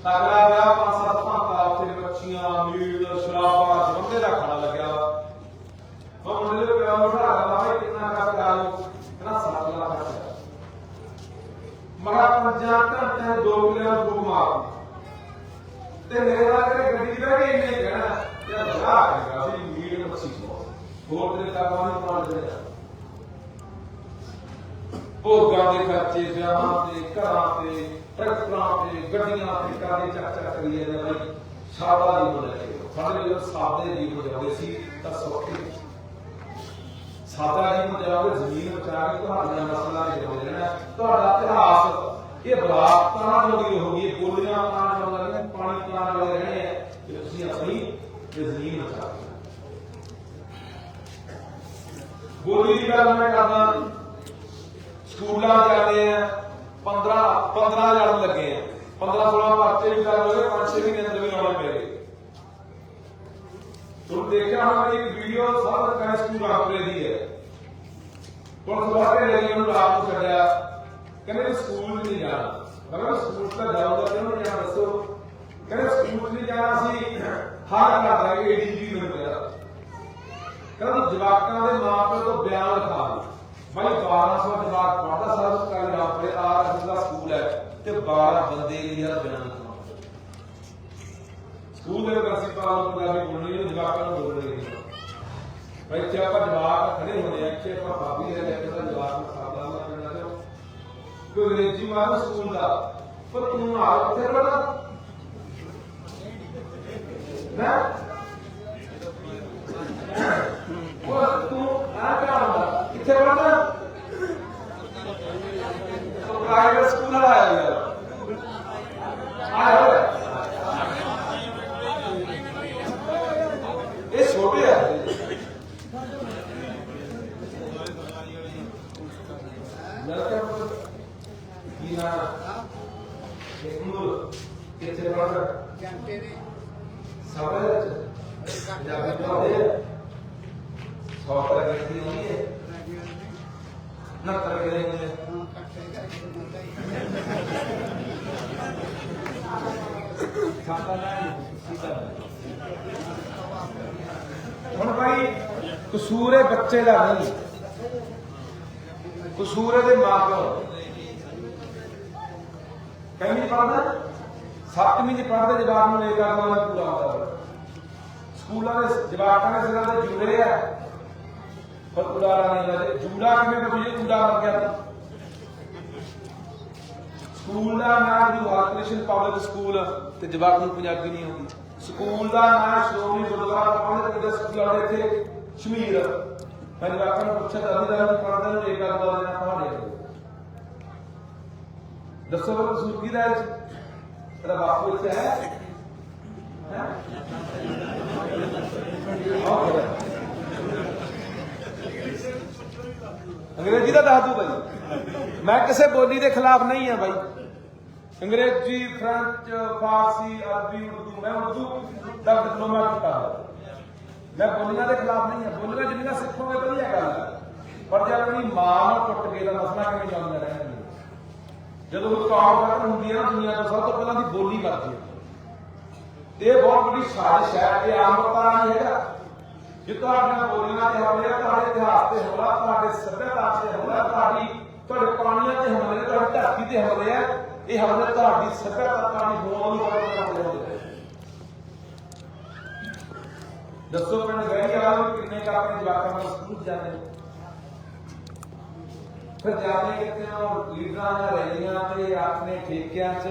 ਅਗਲਾ ਵਿਆਹ ਪੰਜ ਸੱਤ ਭਾਂਤਾ ਉੱਥੇ ਮੱਛੀਆਂ ਮੀਟ, ਸ਼ਰਾਬਾਂ ਬੰਦੇ ਦਾ ਖਾਣਾ ਲੱਗਿਆ। ਵਾ ਮੁੰਡੇ ਦੇ ਪਿਆ ਉਠਾ ਲਾ ਕਿੰਨਾ ਕਰ ਕਰਾ ਕਹਿੰਦਾ ਸੱਤ ਲੱਖ ਖਰਚਾ ਪੰਜਾਂ ਘੰਟੇ ਦੋ ਕਿਲੋ ਫੂਕ ਮਾਰ ਤੇ ਮੇਰੇ ਨਾਲ ਕਿਹੜੇ ਗੱਡੀ 'ਚ ਕੇ ਇੰਨੇ ਕਹਿਣਾ ਯਾਰ ਬੜਾ ਹੈਗਾ ਸੀ ਮੀਟ ਮੱਛੀ ਹੋਰ ਤੇਰੇ ਕਾਮਾਂ ਨੂੰ ਮਾਰ ਦੇ ਭੋਗਾਂ ਦੇ ਖਰਚੇ, ਵਿਆਹਾਂ ਤੇ, ਘਰਾਂ ਤੇ ਟਰੈਕਟਰਾਂ ਤੇ, ਗੱਡੀਆਂ ਤੇ, ਕਾਰੇ ਚੱਕ ਚੱਕ ਕਰੀ ਜਾਂਦੇ ਬਈ। ਸਾਦਾ ਦੀ ਬਣੇ ਸਾਡੇ ਜਦੋਂ ਸਾਦੇ ਦੀ ਬਜਾਉਂਦੇ ਸੀ ਤਾਂ ਸੌਖੇ। ਸਾਦਾ ਜੀ ਬਜਾਉਂਦੇ ਜ਼ਮੀਨ ਬਚਾ ਕੇ ਤੁਹਾਡੀਆਂ ਨਸਲਾਂ ਦੇ ਹੋ ਜਾਣਾ। ਤੁਹਾਡਾ ਇਤਿਹਾਸ, ਇਹ ਬਲਾਕ ਜੋਗੀ ਹੋ ਗਈ ਬੋਲੀਆਂ ਤਾਂ ਜੋਗੀ ਪਾਣੀ ਤਾਂ ਵਾਲੇ ਰਹਿਣੇ ਆ ਕਿ ਤੁਸੀਂ ਆਪਣੀ ਜ਼ਮੀਨ ਬਚਾ ਕੇ ਬੋਲੀ ਦੀ ਗੱਲ ਮੈਂ ਕਰਦਾ, ਸਕੂਲਾਂ ਜਾਂਦੇ ਆ 15 15 ਲੜਨ ਲੱਗੇ ਆ। 15 16 ਪਰਚੇ ਵੀ ਕਰ ਲਓਗੇ 5-6 ਮਹੀਨੇ ਅੰਦਰ ਵੀ ਆਉਣੇ ਮੇਰੇ ਤੁਮ ਦੇਖਿਆ ਹੋਣਾ ਇੱਕ ਵੀਡੀਓ ਸਭ ਸਰਕਾਰੀ ਸਕੂਲ ਆਪਰੇ ਦੀ ਹੈ। ਹੁਣ ਸਵਾਰੇ ਲਈ ਉਹਨੂੰ ਰਾਤ ਨੂੰ ਛੱਡਿਆ। ਕਹਿੰਦੇ ਸਕੂਲ ਨਹੀਂ ਜਾਣਾ। ਮੈਂ ਕਿਹਾ ਸਕੂਲ ਤਾਂ ਜਾਊਗਾ ਕਿਉਂ ਜਾਂ ਦੱਸੋ। ਕਹਿੰਦੇ ਸਕੂਲ ਨਹੀਂ ਜਾਣਾ ਸੀ, ਹਰ ਘਰ ਦਾ ਏਡੀਜੀ ਨੂੰ ਕਹਿੰਦਾ ਕਹਿੰਦਾ ਜਵਾਕਾਂ ਦੇ ਮਾਪੇ ਤੋਂ ਬਿਆਨ ਲਿਖਾ ਦੇ। ਭਾਈ 1200 ਜਵਾਕ ਪੜਦਾ ਸਰਵ ਕਾਲ ਰਾਪਰੇ ਆ ਦਾ ਸਕੂਲ ਹੈ ਤੇ 12 ਬੰਦੇ ਲਈ ਯਾਰ ਬਿਆਨ। ਸਕੂਲ ਦੇ ਵਿੱਚ ਅਸੀਂ ਪਾਲ ਪੰਜਾਬੀ ਬੋਲਣੀ ਹੈ, ਜਵਾਕਾਂ ਨੂੰ ਬੋਲਣੀ ਨਹੀਂ ਭਾਈ ਇੱਥੇ ਆਪਾਂ ਜਵਾਕ ਖੜੇ ਹੋਣੇ ਆ ਇੱਥੇ ਆਪਾਂ ਭਾਬੀ ਦੇ ਲੈ ਕੇ ਤਾਂ ਜਵਾਕ ਨੂੰ ਸਾਦਾ ਨਾ ਕਰਨਾ ਤੇ ਕੋਈ ਅੰਗਰੇਜ਼ੀ ਮਾਰ ਸਕੂਲ ਦਾ, ਪਰ ਤੂੰ ਨਾਲ ਉੱਥੇ ਪੜਦਾ ਨਾ ਉਹ ਤੂੰ ਆ ਕਿਆ ਹੁੰਦਾ ਕਿੱਥੇ ਪੜਦਾ ਪ੍ਰਾਈਵੇਟ ਸਕੂਲ ਵਾਲਾ ਆਇਆ। ਯਾਰ ਆਇਆ ਹੋਇਆ ਇਹ ਛੋਟੇ ਆ ਲੜਕਾ ਕੀ ਨਾ ਇੱਕ ਨੂੰ ਕਿੱਥੇ ਪੜਦਾ ਜਾਂਦੇ ਨੇ ਸਭਾ ਦੇ। ਵਿੱਚ ਜਾ ਕੇ ਪੜਦੇ ਸੌਫਟਵੇਅਰ ਕਰਦੀ ਨਹੀਂ ਹੈ। ਨਾ ਕਰ ਕੇ ਨਹੀਂ ਹੈ ਹਾਂ ਕੱਟੇ ਕਰਕੇ ਬੰਦਾ ਹੀ। ਖਾਤਾ ਨਾ ਸੀਤਾ ਹੁਣ ਭਾਈ ਕਸੂਰ ਹੈ ਬੱਚੇ ਦਾ ਨਹੀਂ। ਕਸੂਰ ਇਹਦੇ ਮਾਪਿਓ ਕਹਿੰਦੀ ਪੜਦਾ ਸੱਤਵੀਂ ਚ ਪੜਦੇ ਜਵਾਬ ਨੂੰ ਲੈ ਕੇ ਆਉਣਾ ਪੂਰਾ ਹੁੰਦਾ ਸਕੂਲਾਂ ਦੇ ਜਵਾਕਾਂ ਦੇ ਸਿਰਾਂ ਤੇ ਜੂੜੇ ਆ। ਪਰ ਉਡਾਰਾ ਨਹੀਂ ਲੱਗਦੇ ਜੂੜਾ ਕਿਵੇਂ ਬਣੀ? ਜੂੜਾ ਮਰ ਗਿਆ ਸਕੂਲ ਦਾ ਨਾਮ ਜੋ ਹਾਰਕ੍ਰਿਸ਼ਨ ਪਬਲਿਕ ਸਕੂਲ ਤੇ ਜਵਾਕ ਨੂੰ ਪੰਜਾਬੀ ਨਹੀਂ ਆਉਂਦੀ। ਸਕੂਲ ਦਾ ਨਾਮ ਸ਼੍ਰੋਮਣੀ ਗੁਰਦੁਆਰਾ ਪ੍ਰਬੰਧਕ ਕਮੇਟੀ ਸਕੂਲ ਵਾਲੇ ਇੱਥੇ? ਸ਼ਮੀਰ ਮੈਂ ਜਵਾਕਾਂ ਨੂੰ ਪੁੱਛਿਆ ਤਾਂ ਅਧਿਕਾਰ ਪੜ੍ਹਦੇ ਨੂੰ ਇੱਕ ਗੱਲ ਬੋਲਦੇ ਨਾ ਪੜ੍ਹਾੜੇ ਦੱਸੋ ਬਰ ਕਸੂਰ ਕੀ ਦਾ ਹੈ ਤੇਰਾ ਬਾਪੂ ਇੱਥੇ ਹੈ ਹੈ ਆਹ ਅੰਗਰੇਜ਼ੀ ਦਾ ਦੱਸ ਦੂ ਬਾਈ ਮੈਂ ਕਿਸੇ ਬੋਲੀ ਦੇ ਖਿਲਾਫ ਨਹੀਂ ਆ ਬਾਈ ਅੰਗਰੇਜ਼ੀ ਫ੍ਰੈਂਚ ਫਾਰਸੀ ਅਰਬੀ ਉਰਦੂ ਮੈਂ ਉਰਦੂ ਦਾ ਡਿਪਲੋਮਾ ਕੀਤਾ ਹੋਇਆ ਮੈਂ ਬੋਲੀਆਂ ਦੇ ਖਿਲਾਫ ਨਹੀਂ ਆ ਬੋਲੀਆਂ ਜਿੰਨੀਆਂ ਸਿੱਖੋਗੇ ਵਧੀਆ ਗੱਲ ਹੈ ਪਰ ਜੇ ਆਪਣੀ ਮਾਂ ਨੂੰ ਟੁੱਟ ਕੇ ਦਾ ਮਸਲਾ ਕਿਵੇਂ ਜਾਂਦਾ ਜਦੋਂ ਕੋਈ ਹੁੰਦੀ ਹੈ ਨਾ ਦੁਨੀਆ ਤੋਂ, ਸਭ ਤੋਂ ਪਹਿਲਾਂ ਦੀ ਬੋਲੀ ਮਰਦੀ ਹੈ ਤੇ ਇਹ ਬਹੁਤ ਵੱਡੀ ਸਾਜ਼ਿਸ਼ ਹੈ ਇਹ ਆਮ ਨਹੀਂ ਹੈਗਾ। ਜੇ ਤੁਹਾਡੀਆਂ ਬੋਲੀਆਂ ਤੇ ਹਮਲੇ ਤੁਹਾਡੇ ਇਤਿਹਾਸ ਤੇ ਹਮਲਾ, ਤੁਹਾਡੇ ਸੱਭਿਆਤਾ ਤੇ ਹਮਲਾ, ਤੁਹਾਡੀ ਤੁਹਾਡੇ ਪਾਣੀਆਂ ਤੇ ਹਮਲੇ, ਤੁਹਾਡੀ ਧਰਤੀ ਤੇ ਹਮਲੇ ਆ, ਇਹ ਹਮਲੇ ਤੁਹਾਡੀ ਸੱਭਿਆਤਾ ਤੁਹਾਡੀ ਹੋਂਦ ਨੂੰ ਹਮਲੇ ਹੁੰਦੇ ਦੱਸੋ ਪਿੰਡ ਗਏ ਆ ਕਿੰਨੇ ਕੁ ਆਪਣੇ ਜਵਾਕਾਂ ਨੂੰ ਸਕੂਲ ਜਾਂਦੇ ਫਿਰ ਜਾਂਦੇ ਕਿਤੇ ਲੀਡਰਾਂ ਜਾਂ ਰੈਲੀਆਂ ਤੇ ਆਪਣੇ ਠੇਕਿਆਂ 'ਚ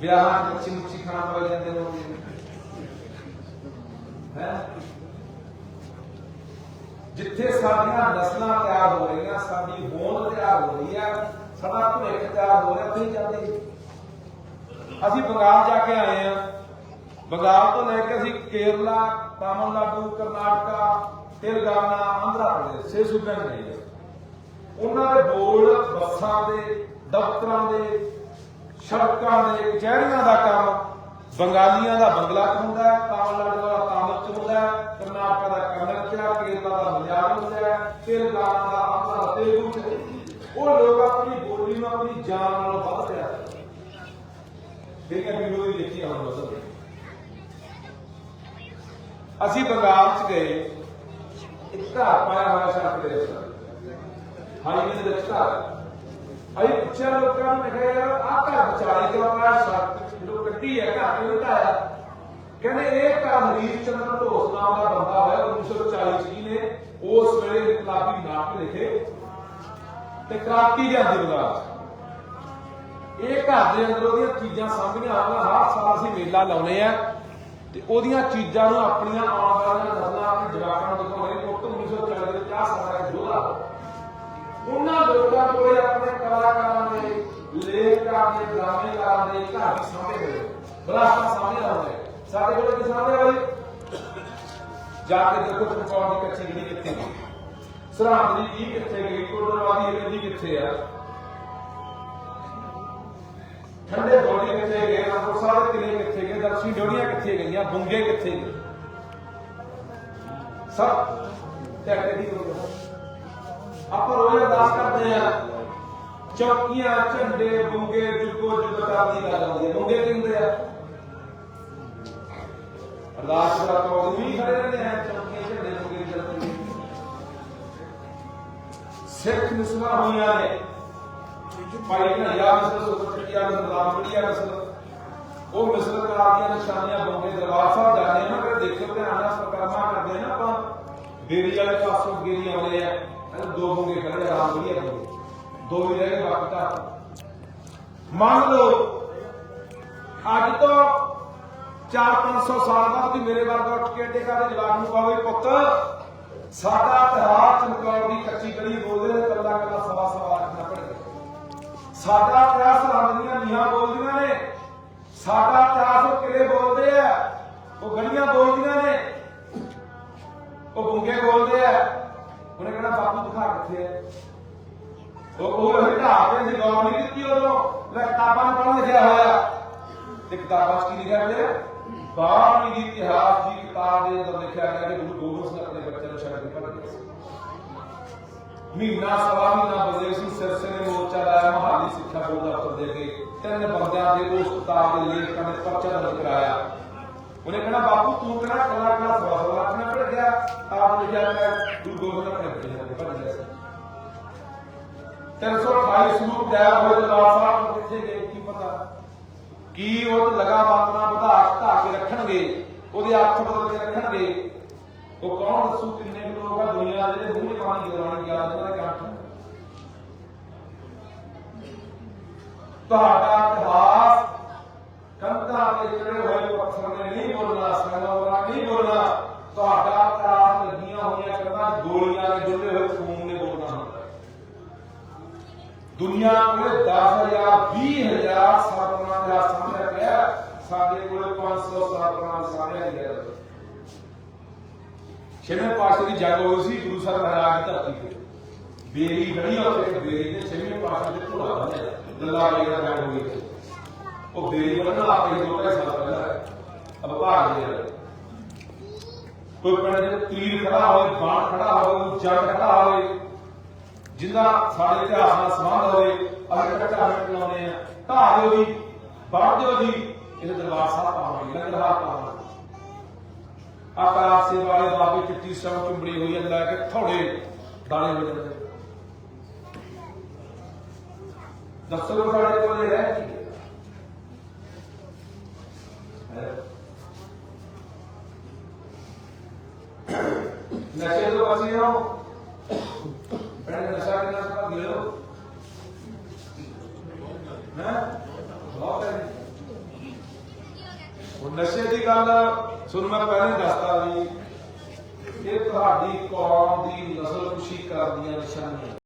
ਵਿਆਹਾਂ 'ਚ ਮੱਛੀ ਮੁੱਛੀ ਖਾਣ ਲੱਗ ਜਾਂਦੇ ਨੇ ਹੈ? ਜਿੱਥੇ ਸਾਡੀਆਂ ਨਸਲਾਂ ਤਿਆਰ ਹੋ ਰਹੀਆਂ, ਸਾਡੀ ਹੋਂਦ ਤਿਆਰ ਹੋ ਰਹੀ ਹੈ ਸਾਡਾ ਭਵਿੱਖ ਤਿਆਰ ਹੋ ਰਿਹਾ ਉੱਥੇ ਜਾਂਦੇ ਅਸੀਂ ਬੰਗਾਲ ਜਾ ਕੇ ਆਏ ਆ। ਬੰਗਾਲ ਤੋਂ ਲੈ ਕੇ ਅਸੀਂ ਕੇਰਲਾ, ਤਾਮਿਲਨਾਡੂ, ਕਰਨਾਟਕਾ, ਤੇਲੰਗਾਨਾ, ਆਂਧਰਾ ਪ੍ਰਦੇਸ਼, ਛੇ ਸੂਬਿਆਂ 'ਚ ਗਏ। ਉਹਨਾਂ ਦੇ ਬੋਲ ਬੱਸਾਂ ਦੇ, ਦਫ਼ਤਰਾਂ ਦੇ, ਸੜਕਾਂ ਦੇ ਕਚਹਿਰੀਆਂ ਦਾ ਕੰਮ ਬੰਗਾਲੀਆਂ ਦਾ ਬੰਗਲਾ ਚ ਹੁੰਦਾ ਹੈ, ਤਾਮਿਲਨਾਡੂ ਦਾ ਤਾਮਿਲ ਚ ਹੁੰਦਾ ਹੈ, ਕਰਨਾਟਕ ਦਾ ਕੰਨੜ ਚ ਕੇਰਲਾ ਦਾ ਮਲਿਆਲਮ ਚ ਹੈ, ਤੇਲੰਗਾਨਾ ਦਾ ਆਂਧਰਾ ਤੇਲਗੂ ਉਹ ਲੋਕ ਆਪਣੀ ਬੋਲੀ ਨੂੰ ਆਪਣੀ ਜਾਨ ਨਾਲ ਵੱਧ ਪਿਆਰ ਕਰਦੇ ਠੀਕ ਹੈ, ਵੀਡੀਓ ਵੀ ਦੇਖੀ ਆਉਂ ਬਸ। ਅਸੀਂ ਬੰਗਾਲ ਚ ਗਏ, ਇੱਕ ਘਰ ਪਾਇਆ ਹੋਇਆ ਸੜਕ ਦੇ ਹਾਈਵੇ ਦੇ ਵਿੱਚ ਘਰ। ਪੁੱਛਿਆ ਲੋਕਾਂ ਨੂੰ ਮੈਂ ਕਿਹਾ, ਯਾਰ, ਆਹ ਘਰ ਵਿਚਾਲੇ ਕਿਉਂ ਪਾਇਆ ਸੜਕ ਜੋ ਹੈ, ਘਰ ਕਿਉਂ ਢਾਇਆ ਕਹਿੰਦੇ, ਇਹ ਘਰ ਹਰੀਸ਼ ਚੰਦਰ ਢੋਸ ਨਾਮ ਦਾ ਬੰਦਾ ਹੋਇਆ 1940 ਚ ਜੀ ਉਸ ਵੇਲੇ ਇਨਕਲਾਬੀ ਨਾਟਕ ਲਿਖੇ ਤੇ ਕ੍ਰਾਂਤੀ ਦੇ ਅੰਦਰ ਬਗਾ ਇਹ ਘਰ ਦੇ ਅੰਦਰ ਉਹਦੀਆਂ ਚੀਜ਼ਾਂ ਸਾਂਭੀਆਂ ਆਉਂਦਾ ਹਰ ਸਾਲ ਅਸੀਂ ਮੇਲਾ ਲਾਉਨੇ ਆ। ਤੇ ਉਹਦੀਆਂ ਚੀਜ਼ਾਂ ਨੂੰ ਆਪਣੀਆਂ ਆਉਣ ਵਾਲੀਆਂ ਨਸਲਾਂ ਆਪਣੇ ਜਵਾਕਾਂ ਨੂੰ ਦਿਖਾਉਣੇ ਪੁੱਤ 1940 ਦੇ 50 ਸਾਲਾਂ ਦਾ ਜੋਧਾ। ਉਹਨਾਂ ਲੋਕਾਂ ਕੋਲੇ ਆਪਣੇ ਕਲਾਕਾਰਾਂ ਦੇ, ਲੇਖਕਾਂ ਦੇ ਡਰਾਮੇਕਾਰਾਂ ਦੇ ਘਰ ਵੀ ਹੋਏ ਬਲਾਸਟਾ ਸਾਹਮਣੇ ਆਉਂਦੇ ਸਾਡੇ ਕੋਲੇ ਕੀ ਸਾਹਮਣੇ ਹੋਏ ਜਾ ਕੇ ਦੇਖੋ ਚਮਕੌਰ ਦੀ ਕੱਚੀ ਗਲੀ ਕਿੱਥੇ ਗਈ ਸਰਹੰਦ ਜੀ ਕਿੱਥੇ ਗਈ ਕੋਟਰਵਾਦੀ ਹਵੇਲੀ ਕਿੱਥੇ ਆ? ਠੰਡੇ ਬੋਡੀ ਕਿੱਥੇ ਗਏ ਅਨੰਦਪੁਰ ਸਾਹਿਬ ਕਿਲੇ ਕਿੱਥੇ ਗਏ, ਦਰਸ਼ਨੀ ਡੋੜੀਆਂ ਕਿੱਥੇ ਗਈਆਂ, ਬੁੰਗੇ ਕਿੱਥੇ ਗਏ ਸਭ ਟੈਕਟੇ ਹੋ ਗਿਆ ਆਪਾਂ ਰੋਜ਼ ਅਰਦਾਸ ਕਰਦੇ ਆ ਚੌਕੀਆਂ, ਝੰਡੇ, ਬੁੰਗੇ, ਜੁਗੋ ਜੁਗਤਾਰ ਦੀ ਗੱਲ ਆਉਂਦੀ ਹੈ। ਬੁੰਗੇ ਕੀ ਹੁੰਦੇ ਆ? ਅਰਦਾਸ ਦਾ ਤੋਂ ਵੀ ਖੜੇ ਰਹਿੰਦੇ ਆ, ਚੌਕੀਆਂ, ਝੰਡੇ, ਬੁੰਗੇ ਦੀ ਗੱਲ ਹੁੰਦੀ ਹੈ। ਸਿੱਖ ਨਿਸਵਾ ਹੋਈਆਂ ਨੇ। ਭਾਈ ਘਨਈਆ ਮਿਸਲ ਸੁਪਰਟੀਆ ਮਿਸਲ ਰਾਮਗੜੀਆ ਮਿਸਲ ਉਹ ਮਿਸਲ ਕਰਾ ਦੀਆਂ ਨਿਸ਼ਾਨੀਆਂ ਬੰਦੇ ਦਰਬਾਰ ਸਾਹਿਬ ਜਾਂਦੇ ਆ ਨਾ ਫਿਰ ਦੇਖੋ ਧਿਆਨ ਨਾਲ ਪ੍ਰਕਰਮਾ ਕਰਦੇ ਆ ਨਾ ਆਪਾਂ। ਡੇਰੀ ਵਾਲੇ ਪਾਸੋਂ ਗੇਰੀ ਆਉਂਦੇ ਆ। ਇਹ ਦੋ ਬੰਗੇ ਖੜੇ ਆ ਰਾਮਗੜੀਆ ਬੰਗੇ ਦੋ ਹੀ ਰਹਿ ਗਏ, ਬਾਕੀ ਤਾਂ ਮੰਨ ਲਓ, ਅੱਜ ਤੋਂ 4-500 ਸਾਲ ਬਾਅਦ ਵੀ ਮੇਰੇ ਵਰਗਾ ਉੱਠ ਕੇ ਟੇਕਾ ਦੇ ਜਵਾਨ ਨੂੰ ਕਹੋਗੇ, ਪੁੱਤ, ਸਾਡਾ ਇਤਿਹਾਸ ਚਮਕੌਰ ਦੀ ਕੱਚੀ ਗਲੀ ਬੋਲਦੇ ਨੇ ਕੱਲਾ ਕੱਲਾ ਸਵਾ ਸਵਾ ਅੱਖ ਨਾ ਸਾਡਾ ਇਤਿਹਾਸ ਰੰਗ ਦੀਆਂ ਨੀਹਾਂ ਬੋਲਦੀਆਂ ਨੇ। ਸਾਡਾ ਇਤਿਹਾਸ ਉਹ ਕਿਲੇ ਬੋਲਦੇ ਆ? ਉਹ ਗਲੀਆਂ ਬੋਲਦੀਆਂ ਨੇ। ਉਹ ਗੁੰਗੇ ਬੋਲਦੇ ਆ। ਉਹਨੇ ਕਿਹੜਾ ਬਾਪੂ ਦਿਖਾ ਕਿੱਥੇ ਆ ਉਹ ਉਹ ਹਟਾ ਕੇ ਸੀ ਗੌਰ ਨਹੀਂ ਕੀਤੀ ਉਦੋਂ। ਲੈ, ਕਿਤਾਬਾਂ ਨੂੰ ਪੜ੍ਹ ਲਿਖਿਆ ਹੋਇਆ। ਤੇ ਕਿਤਾਬਾਂ 'ਚ ਕੀ ਲਿਖਿਆ ਹੋਇਆ ਬਾਣੀ ਦੀ ਇਤਿਹਾਸ ਦੀ ਕਿਤਾਬ ਦੇ ਅੰਦਰ ਲਿਖਿਆ ਗਿਆ ਕਿ ਗੁਰੂ ਗੋਬਿੰਦ ਸਿੰਘ ਆਪਣੇ ਬੱਚਿਆਂ ਨੂੰ ਛੱਡ ਕੇ ਭੱਜ ਗਏ ਸੀ। ਮਹੀਨਾ, ਸਵਾ ਮਹੀਨਾ ਬਲਦੇਵ ਸਿੰਘ ਸਿਰਸੇ ਨੇ ਮੋਰਚਾ ਲਾਇਆ, ਮਹਾਲੀ ਸਿੱਖਿਆ ਬੋਰਡ ਦਫ਼ਤਰ ਦੇ ਕੇ। ਤਿੰਨ ਬੰਦਿਆਂ ਦੇ ਉਸ ਕਿਤਾਬ ਦੇ ਲੇਖਕਾਂ ਨੇ ਪਰਚਾ ਦਰਜ ਕਰਾਇਆ। ਉਹਨੇ ਕਹਿਣਾ, ਬਾਪੂ, ਤੂੰ ਕਿਹੜਾ ਕੱਲਾ ਕੱਲਾ ਸਵਾ ਸਵਾ ਲੱਖ ਨਾਲ ਪੜ ਗਿਆ ਆਪ ਲਿਖਿਆ ਗਿਆ ਗੁਰੂ ਗੋਬਿੰਦ ਸਿੰਘ ਆਪਣੇ ਬੱਚਿਆਂ ਨੂੰ ਗਿਆ ਸੀ। 328 ਸਰੂਪ ਜਾਇਆ ਹੋਏ ਦਰਬਾਰ ਸਾਹਿਬ ਕਿੱਥੇ ਗਏ ਕੀ ਪਤਾ? ਕੀ ਉਹ ਲਗਾ ਮਾਤਰਾ ਵਧਾ ਘਟਾ ਕੇ ਰੱਖਣਗੇ? ਉਹਦੇ ਅਰਥ ਬਦਲ ਕੇ ਰੱਖਣਗੇ? ਉਹ ਕੌਣ ਦੱਸੂ ਕਿੰਨੇ ਕੁ ਲੋਕ ਆ ਦੁਨੀਆ ਦੇ ਜਿਹੜੇ ਮੂੰਹ 'ਚ ਪਾਣੀ ਗਿਰਾਉਣ ਦਾ ਕੰਮ ਤੁਹਾਡਾ ਇਤਿਹਾਸ ਕੰਧਾਂ ਤੇ ਚੜੇ ਹੋਏ ਪੱਥਰ ਨੇ ਨਹੀਂ ਬੋਲਣਾ ਸੰਗਮਰਾ ਨਹੀਂ ਬੋਲਣਾ ਤੁਹਾਡਾ ਇਤਿਹਾਸ ਲੱਗੀਆਂ ਹੋਈਆਂ ਕੰਧਾਂ ਗੋਲੀਆਂ ਦੇ ਡੁੱਲੇ ਹੋਏ ਖੂਨ ਨੇ ਬੋਲਣਾ ਹੁੰਦਾ। ਹੈ। ਦੁਨੀਆ ਕੋਲੇ 10000 20000 ਸਾਧਨਾ ਦਾ ਸਾਹਮਣੇ ਪਿਆ। ਸਾਡੇ ਕੋਲੇ 500 ਸਾਧਨਾ ਸਾਹਮਣੇ ਗਿਆ ਛੇਵੇਂ ਪਾਸੇ ਦੀ ਜੰਗ ਹੋਈ ਸੀ, ਗੁਰੂ ਸਾਹਿਬ ਮਹਾਰਾਜ ਦੀ ਧਰਤੀ ਤੇ। ਬੇਰੀ ਖੜੀ ਆ ਉੱਥੇ, ਬੇਰੀ ਦੇ ਛੇਵੇਂ ਪਾਸੇ ਤੇ ਘੋੜਾ ਬੰਨਿਆ ਲੱਲਾ ਵਾਲੀ ਦਾ ਜੰਗ ਹੋਈ। ਸੀ ਉਹ ਬੇਰੀ ਬੰਨਣ ਲੱਗ ਪਈ ਦੋ ਢਾਈ ਸਾਲ ਪਹਿਲਾਂ ਅਬ ਭਾਗ ਗਿਆ ਕੋਈ ਪਿੰਡ ਦੇ ਤੀਰ ਖੜਾ ਹੋਵੇ, ਬਾਣ ਖੜਾ ਹੋਵੇ ਜੰਗ ਖੜਾ ਹੋਵੇ, ਜਿੰਦਾ ਸਾਡੇ ਇਤਿਹਾਸ ਨਾਲ ਸੰਬੰਧ ਹੋਵੇ, ਅਸੀਂ ਕੱਟਾ ਮਿੰਟ ਲਾਉਂਦੇ ਆ ਢਾਹ ਦਿਓ ਜੀ ਬਾੜ ਦਿਓ ਜੀ ਇਹ ਦਰਬਾਰ ਸਾਹਿਬ ਪਾਵਾਂਗੇ ਲੰਗਰ ਪਾਵਾਂਗੇ ਆਪਾਂ ਸੇ ਵਾਲੇ ਬਾਬੇ ਚਿੱਟੀ ਸਭ ਚੁੰਬੜੀ ਹੋਈ ਹੈ, ਲੈ ਕੇ ਥੋੜੇ ਦਾਣੇ ਹੋ ਜਾਂਦੇ। ਦੱਸੋ ਸਾਡੇ ਕੋਲ ਇਹ ਕੀ ਹੈ? ਨਸ਼ੇ ਤੋਂ ਬਚੇ ਰਹੋ ਪਹਿਲੇ ਨਸ਼ਾ ਕਿੰਨਾ ਸਭ ਗਿਲੋ ਹੈ? ਬਹੁਤ ਹੈ। ਉਹ ਨਸ਼ੇ ਦੀ ਗੱਲ ਤੁਹਾਨੂੰ ਮੈਂ ਪਹਿਲਾਂ ਹੀ ਦੱਸਤਾ ਵੀ ਇਹ ਤੁਹਾਡੀ ਕੌਮ ਦੀ ਨਸਲ ਖੁਸ਼ੀ ਕਰਦੀਆਂ ਨਿਸ਼ਾਨੀਆਂ।